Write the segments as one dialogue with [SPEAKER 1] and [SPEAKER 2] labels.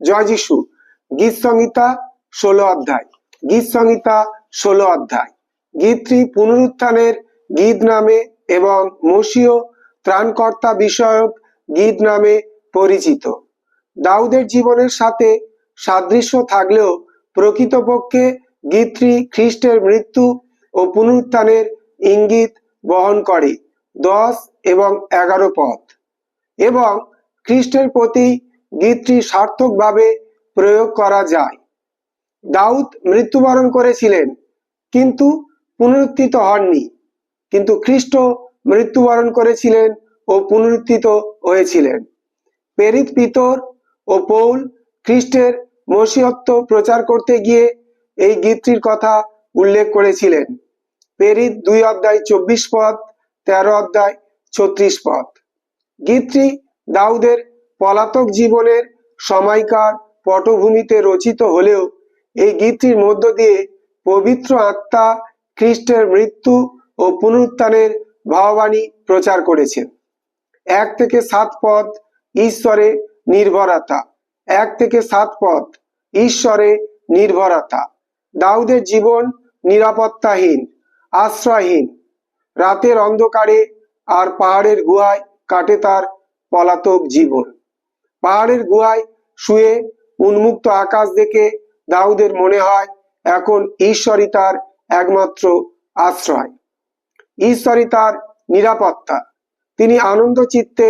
[SPEAKER 1] জয় যিশু। গীত সংহিতা ষোলো অধ্যায়। গীত সংহিতা ষোলো অধ্যায়। গীতটি পুনরুত্থানের গীত নামে এবং মসীয় ত্রাণকর্তা বিষয়ক গীত নামে পরিচিত। দাউদের জীবনের সাথে সাদৃশ্য থাকলেও প্রকৃতপক্ষে গীতটি খ্রিস্টের মৃত্যু ও পুনরুত্থানের ইঙ্গিত বহন করে দশ এবং এগারো পথ এবং খ্রিস্টের প্রতি গীতটি সার্থকভাবে প্রয়োগ করা যায়। দাউদ মৃত্যুবরণ করেছিলেন, কিন্তু পুনরুত্থিত হননি। কিন্তু খ্রিস্ট মৃত্যুবরণ করেছিলেন ও পুনরুত্থিত হয়েছিলেন। পেরিত পিতর ও পৌল খ্রিস্টের মসিয়ত্ব প্রচার করতে গিয়ে এই গীতটির কথা উল্লেখ করেছিলেন। পেরিত দুই অধ্যায় চব্বিশ পদ, তেরো অধ্যায় ছত্রিশ পদ। গীতটি দাউদের পলাতক জীবনের সময়কার পটভূমিতে রচিত হলেও এই গীতটির মধ্য দিয়ে পবিত্র আত্মা খ্রিস্টের মৃত্যু ও পুনরুত্থানের ভাববাণী প্রচার করেছেন এক থেকে সাত পদ ঈশ্বরে নির্ভরতা। এক থেকে সাত পদ ঈশ্বরে নির্ভরতা। দাউদের জীবন নিরাপত্তাহীন, আশ্রয়হীন। রাতের অন্ধকারে আর পাহাড়ের গুহায় কাটে তার পলাতক জীবন। পাহাড়ের গুহায় শুয়ে উন্মুক্ত আকাশ দেখে দাউদের মনে হয় এখন ঈশ্বরই তার একমাত্র আশ্রয়। ঈশ্বরই তার নিরাপত্তা। তিনি আনন্দ চিত্তে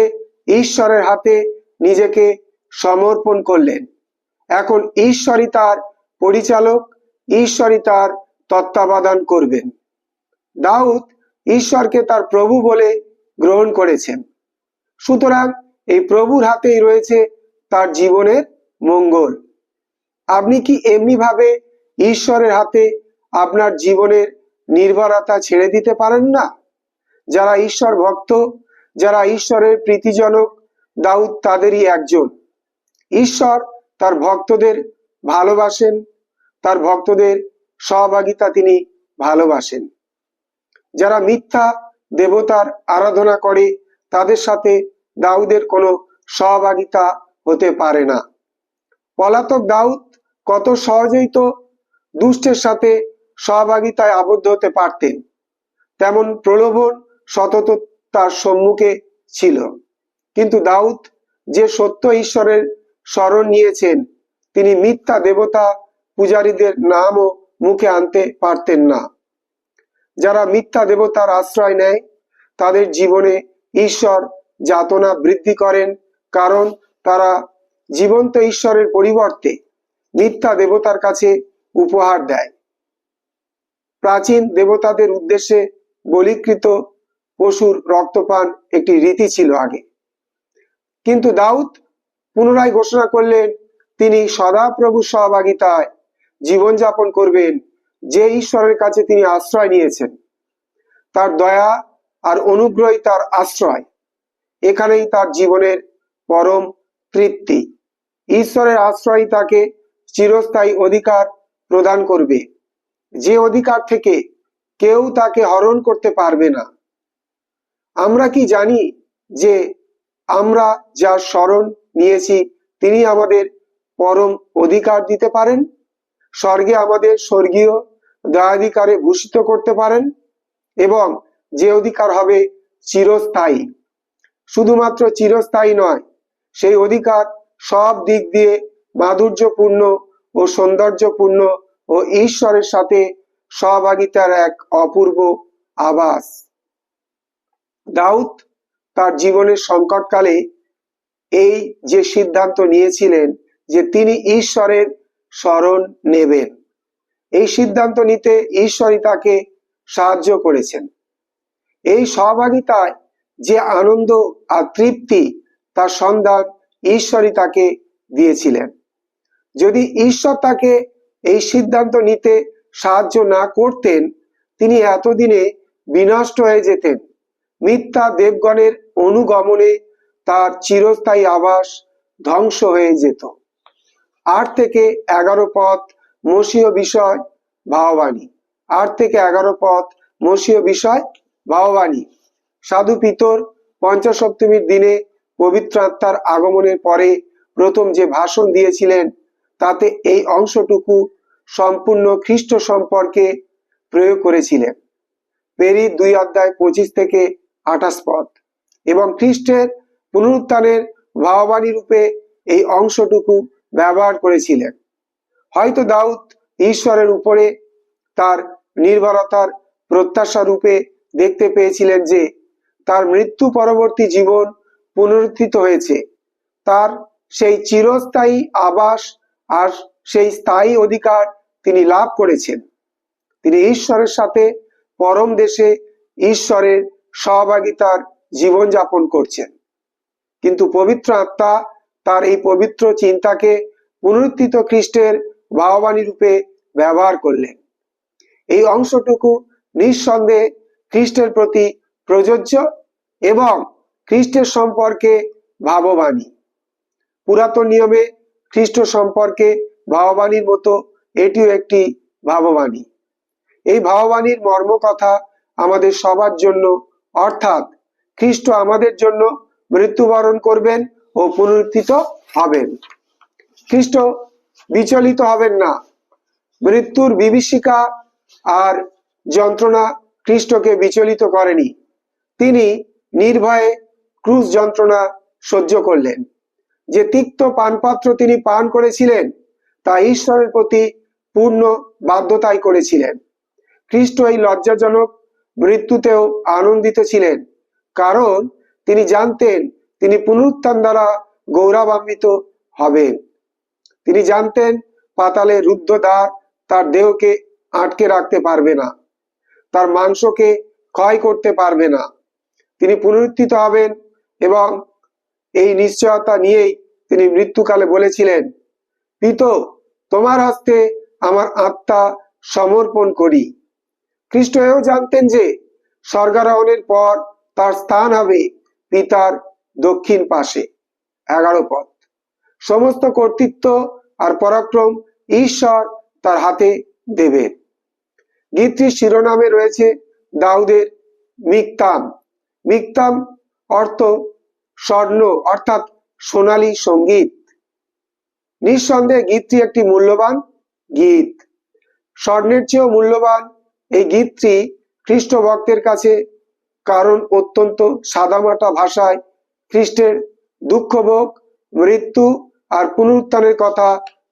[SPEAKER 1] ঈশ্বরের হাতে নিজেকে সমর্পণ করলেন। এখন ঈশ্বরই তার পরিচালক, ঈশ্বরই তার তত্ত্বাবধান করবেন। দাউদ ঈশ্বরকে তার প্রভু বলে গ্রহণ করেছেন। সুতরাং এই প্রভুর হাতেই রয়েছে তার জীবনের মঙ্গল। আপনি কি এমনি ভাবে ঈশ্বরের হাতে আপনার জীবনের নির্ভরতা ছেড়ে দিতে পারেন না? যারা ঈশ্বর ভক্ত, যারা ঈশ্বরের প্রীতিজনক, দাউদ তাদেরই একজন। ঈশ্বর তার ভক্তদের ভালোবাসেন, তার ভক্তদের সহভাগিতা তিনি ভালোবাসেন। যারা মিথ্যা দেবতার আরাধনা করে, তাদের সাথে দাউদের কোনো সহভাগিতা হতে পারে না। পলাতক দাউদ কত সহজেই তো দুষ্টের সাথে সহভাগিতায় আবদ্ধ হতে পারতেন, তেমন প্রলোভন সতত তার সম্মুখে ছিল। কিন্তু দাউদ যে সত্য ঈশ্বরের স্মরণ নিয়েছেন, তিনি মিথ্যা দেবতা পূজারীদের নামও মুখে আনতে পারতেন না। যারা মিথ্যা দেবতার আশ্রয় নেয়, তাদের জীবনে ঈশ্বর যাতনা বৃদ্ধি করেন, কারণ তারা জীবন্ত ঈশ্বরের পরিবর্তে মিথ্যা দেবতার কাছে উপহার দেয়। প্রাচীন দেবতাদের উদ্দেশ্যে বলিকৃত পশুর রক্তপান একটি রীতি ছিল আগে। কিন্তু দাউদ পুনরায় ঘোষণা করলেন, তিনি সদাপ্রভু সহভাগিতায় জীবনযাপন করবেন, যে ঈশ্বরের কাছে তিনি আশ্রয় নিয়েছেন। তার দয়া আর অনুগ্রহই তার আশ্রয়। এখানেই তার জীবনের পরম তৃপ্তি। ঈশ্বরের আশ্রয় তাকে চিরস্থায়ী অধিকার প্রদান করবে। যে অধিকার থেকে কেউ তাকে হরণ করতে পারবে না। আমরা কি জানি যে আমরা যার স্মরণ নিয়েছি, তিনি আমাদের পরম অধিকার দিতে পারেন? স্বর্গে আমাদের স্বর্গীয় দয়াধিকারে ভূষিত করতে পারেন? এবং যে অধিকার হবে চিরস্থায়ী। শুধুমাত্র চিরস্থায়ী নয়, সেই অধিকার সব দিক দিয়ে মাধুর্যপূর্ণ ও সৌন্দর্যপূর্ণ ও ঈশ্বরের সাথে সহভাগিতার এক অপূর্ব আবাস দাউদ তার জীবনের সংকটকালে এই যে সিদ্ধান্ত নিয়েছিলেন যে তিনি ঈশ্বরের স্মরণ নেবেন, এই সিদ্ধান্ত নিতে ঈশ্বরই তাকে সাহায্য করেছেন। এই সহভাগিতায় যে আনন্দ আর তৃপ্তি তার সন্ধান ঈশ্বরই তাকে দিয়েছিলেন। যদি ঈশ্বর তাকে এই সিদ্ধান্ত নিতে সাহায্য না করতেন, তিনি এতদিনে বিনষ্ট হয়ে যেতেন। মিথ্যা দেবগণের অনুগমনে তার চিরস্থায়ী আবাস ধ্বংস হয়ে যেত। আট থেকে এগারো পথ মসীয় বিষয় ভাববাণী আট থেকে এগারো পথ মসীয় বিষয় ভাববাণী সাধু পিতর পঞ্চসপ্তমীর দিনে পবিত্র আত্মার আগমনের পরে প্রথম যে ভাষণ দিয়েছিলেন, তাতে এই অংশটুকু সম্পূর্ণ খ্রিস্ট সম্পর্কে প্রয়োগ করেছিলেন। পেরি দুই অধ্যায় পঁচিশ থেকে আঠাশ পদ। এবং খ্রিস্টের পুনরুত্থানের ভাববাণী রূপে এই অংশটুকু ব্যবহার করেছিলেন। হয়তো দাউদ ঈশ্বরের উপরে তার নির্ভরতার প্রত্যাশা রূপে দেখতে পেয়েছিলেন যে তার মৃত্যু পরবর্তী জীবন পুনরুত্থিত হয়েছে। তার সেই চিরস্থায়ী আবাস আর সেই স্থায়ী অধিকার তিনি লাভ করেছেন। তিনি ঈশ্বরের সাথে পরম দেশে ঈশ্বরের সহভাগিতার জীবনযাপন করছেন। কিন্তু পবিত্র আত্মা তার এই পবিত্র চিন্তাকে পুনরুত্থিত খ্রিস্টের ভাববাণী রূপে ব্যবহার করলেন। এই অংশটুকু নিঃসন্দেহে খ্রিস্টের প্রতি প্রযোজ্য এবং খ্রিস্টের সম্পর্কে ভাববাণী। পুরাতন নিয়মে খ্রিস্ট সম্পর্কে ভাববাণীর মতো এটিও একটি ভাববাণী। এই ভাববাণীর মর্ম কথা আমাদের সবার জন্য, অর্থাৎ খ্রিস্ট আমাদের জন্য মৃত্যুবরণ করবেন ও পুনরুত্থিত হবেন। খ্রিস্ট বিচলিত হবেন না। মৃত্যুর বিভীষিকা আর যন্ত্রণা খ্রিস্টকে বিচলিত করেনি। তিনি নির্ভয়ে ক্রুশ যন্ত্রণা সহ্য করলেন। যে তিক্ত পানপাত্র তিনি পান করেছিলেন, তা ঈশ্বরের প্রতি পূর্ণ বাধ্যতাই করেছিলেন। খ্রিস্ট এই লজ্জাজনক মৃত্যুতেও আনন্দিত ছিলেন, কারণ তিনি জানতেন তিনি পুনরুত্থান দ্বারা গৌরবান্বিত হবেন। তিনি জানতেন পাতালে রুদ্ধ দ্বার তার দেহকে আটকে রাখতে পারবে না, তার মাংসকে ক্ষয় করতে পারবে না। তিনি পুনরুত্থিত হবেন এবং এই নিশ্চয়তা নিয়েই তিনি মৃত্যুকালে বলেছিলেন, পিত, তোমার হস্তে আমার আত্মা সমর্পণ করি। খ্রিস্ট এও জানতেন যে স্বর্গারোহণের পর তার স্থান হবে পিতার দক্ষিণ পাশে। এগারো পথ। সমস্ত কর্তৃত্ব আর পরাক্রম ঈশ্বর তার হাতে দেবেন। গীতটির শিরোনামে রয়েছে দাউদের মিকতাম। মিকতাম অর্থ স্বর্ণ, অর্থাৎ সোনালী সংগীত। নিঃসন্দেহে গীতটি একটি মূল্যবান গীত। স্বর্ণের চেয়েও মূল্যবান এই গীতটি খ্রিস্ট ভক্তের কাছে কারণ অত্যন্ত সাদামাটা ভাষায় খ্রিস্টের দুঃখভোগ, মৃত্যু আর পুনরুত্থানের কথা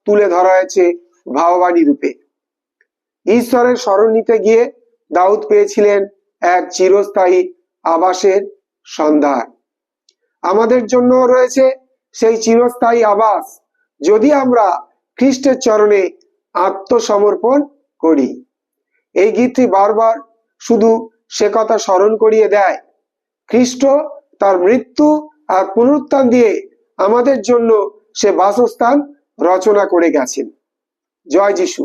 [SPEAKER 1] তুলে ধরা হয়েছে ভাববাণী রূপে। ঈশ্বরের স্মরণ নিতে গিয়ে দাউদ পেয়েছিলেন এক চিরস্থায়ী আবাসের সন্ধান। আমাদের জন্য রয়েছে সেই চিরস্থায়ী আবাস, যদি আমরা খ্রিস্টের চরণে আত্মসমর্পণ করি। এই গীতটি বারবার শুধু সে কথা স্মরণ করিয়ে দেয়, খ্রিস্ট তার মৃত্যু আর পুনরুত্থান দিয়ে আমাদের জন্য সে বাসস্থান রচনা করে গেছেন। জয় যিশু।